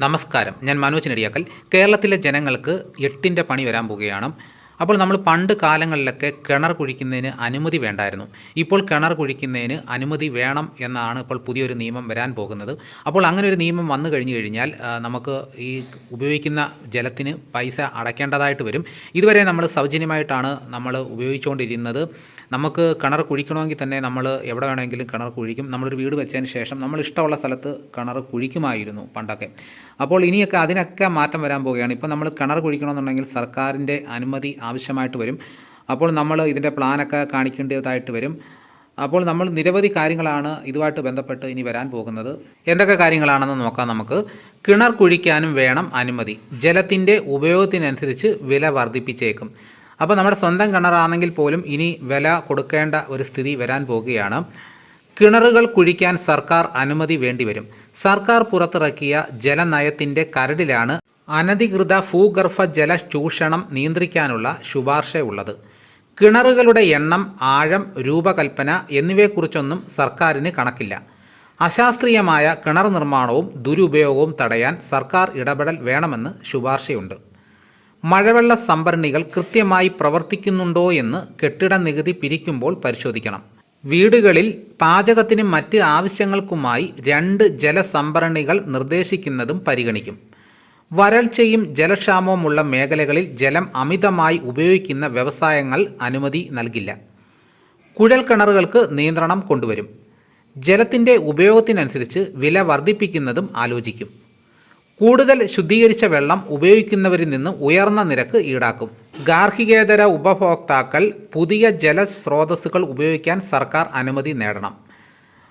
നമസ്കാരം. ഞാൻ മനോജ് നെടിയാക്കൽ. കേരളത്തിലെ ജനങ്ങൾക്ക് എട്ടിന്റെ പണി വരാൻ പോവുകയാണ് അപ്പോൾ നമ്മൾ പണ്ട് കാലങ്ങളിലൊക്കെ കിണർ കുഴിക്കുന്നതിന് അനുമതി വേണ്ടായിരുന്നു. ഇപ്പോൾ കിണർ കുഴിക്കുന്നതിന് അനുമതി വേണം എന്നാണ് ഇപ്പോൾ പുതിയൊരു നിയമം വരാൻ പോകുന്നത്. അപ്പോൾ അങ്ങനെ ഒരു നിയമം വന്നു കഴിഞ്ഞു കഴിഞ്ഞാൽ നമുക്ക് ഈ ഉപയോഗിക്കുന്ന ജലത്തിന് പൈസ അടയ്ക്കേണ്ടതായിട്ട് വരും. ഇതുവരെ നമ്മൾ സൗജന്യമായിട്ടാണ് നമ്മൾ ഉപയോഗിച്ചുകൊണ്ടിരുന്നത്. നമുക്ക് കിണർ കുഴിക്കണമെങ്കിൽ തന്നെ നമ്മൾ എവിടെ വേണമെങ്കിലും കിണർ കുഴിക്കും. നമ്മളൊരു വീട് വെച്ചതിന് ശേഷം നമ്മൾ ഇഷ്ടമുള്ള സ്ഥലത്ത് കിണർ കുഴിക്കുമായിരുന്നു പണ്ടൊക്കെ. അപ്പോൾ ഇനിയൊക്കെ അതിനൊക്കെ മാറ്റം വരാൻ പോവുകയാണ്. ഇപ്പോൾ നമ്മൾ കിണർ കുഴിക്കണമെന്നുണ്ടെങ്കിൽ സർക്കാരിന്റെ അനുമതി ആവശ്യമായിട്ട് വരും. അപ്പോൾ നമ്മൾ ഇതിന്റെ പ്ലാനൊക്കെ കാണിക്കേണ്ടതായിട്ട് വരും. അപ്പോൾ നമ്മൾ നിരവധി കാര്യങ്ങളാണ് ഇതുമായിട്ട് ബന്ധപ്പെട്ട് ഇനി വരാൻ പോകുന്നത്. എന്തൊക്കെ കാര്യങ്ങളാണെന്ന് നോക്കാം നമുക്ക്. കിണർ കുഴിക്കാനും വേണം അനുമതി. ജലത്തിന്റെ ഉപയോഗത്തിനനുസരിച്ച് വില വർദ്ധിപ്പിച്ചേക്കും. അപ്പോൾ നമ്മുടെ സ്വന്തം കിണറാണെങ്കിൽ പോലും ഇനി വില കൊടുക്കേണ്ട ഒരു സ്ഥിതി വരാൻ പോകുകയാണ്. കിണറുകൾ കുഴിക്കാൻ സർക്കാർ അനുമതി വേണ്ടിവരും സർക്കാർ പുറത്തിറക്കിയ ജലനയത്തിന്റെ കരടിലാണ് അനധികൃത ഭൂഗർഭ ജല ചൂഷണം നിയന്ത്രിക്കാനുള്ള ശുപാർശയുള്ളത്. കിണറുകളുടെ എണ്ണം ആഴം രൂപകൽപ്പന എന്നിവയെക്കുറിച്ചൊന്നും സർക്കാരിന് കണക്കില്ല. അശാസ്ത്രീയമായ കിണർ നിർമ്മാണവും ദുരുപയോഗവും തടയാൻ സർക്കാർ ഇടപെടൽ വേണമെന്ന് ശുപാർശയുണ്ട്. മഴവെള്ള സംഭരണികൾ കൃത്യമായി പ്രവർത്തിക്കുന്നുണ്ടോ എന്ന് കെട്ടിട നികുതി പിരിക്കുമ്പോൾ പരിശോധിക്കണം. വീടുകളിൽ പാചകത്തിനും മറ്റ് ആവശ്യങ്ങൾക്കുമായി രണ്ട് ജലസംഭരണികൾ നിർദ്ദേശിക്കുന്നതും പരിഗണിക്കും. വരൾച്ചയും ജലക്ഷാമവുമുള്ള മേഖലകളിൽ ജലം അമിതമായി ഉപയോഗിക്കുന്ന വ്യവസായങ്ങൾ അനുമതി നൽകില്ല. കുഴൽ കിണറുകൾക്ക് നിയന്ത്രണം കൊണ്ടുവരും. ജലത്തിന്റെ ഉപയോഗത്തിനനുസരിച്ച് വില വർദ്ധിപ്പിക്കുന്നതും ആലോചിക്കും. കൂടുതൽ ശുദ്ധീകരിച്ച വെള്ളം ഉപയോഗിക്കുന്നവരിൽ നിന്ന് ഉയർന്ന നിരക്ക് ഈടാക്കും. ഗാർഹികേതര ഉപഭോക്താക്കൾ പുതിയ ജലസ്രോതസ്സുകൾ ഉപയോഗിക്കാൻ സർക്കാർ അനുമതി നേടണം.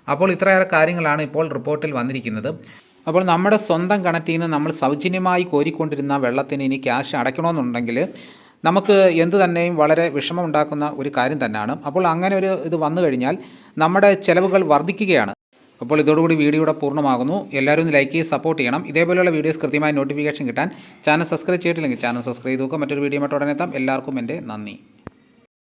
അപ്പോൾ ഇത്രയേറെ കാര്യങ്ങളാണ് ഇപ്പോൾ റിപ്പോർട്ടിൽ വന്നിരിക്കുന്നത്. അപ്പോൾ നമ്മുടെ സ്വന്തം കിണറ്റിൽ നിന്ന് നമ്മൾ സൗജന്യമായി കോരിക്കൊണ്ടിരുന്ന വെള്ളത്തിന് ഇനി ക്യാഷ് അടയ്ക്കണമെന്നുണ്ടെങ്കിൽ നമുക്ക് എന്ത് തന്നെയും വളരെ വിഷമം ഉണ്ടാക്കുന്ന ഒരു കാര്യം തന്നെയാണ്. അപ്പോൾ അങ്ങനെ ഒരു ഇത് വന്നു കഴിഞ്ഞാൽ നമ്മുടെ ചിലവുകൾ വർദ്ധിക്കുകയാണ്. അപ്പോൾ ഇതോടുകൂടി വീഡിയോയുടെ പൂർണമാകുന്നു. എല്ലാവരും ഒന്ന് ലൈക്ക് ചെയ്ത് സപ്പോർട്ട് ചെയ്യണം. ഇതേപോലെയുള്ള വീഡിയോസ് കൃത്യമായി നോട്ടിഫിക്കേഷൻ കിട്ടാൻ ചാനൽ സബ്സ്ക്രൈബ് ചെയ്തിട്ടില്ലെങ്കിൽ ചാനൽ സബ്സ്ക്രൈബ് ചെയ്ത് നോക്കുക. മറ്റൊരു വീഡിയോ എത്താം. എല്ലാവർക്കും എന്റെ നന്ദി.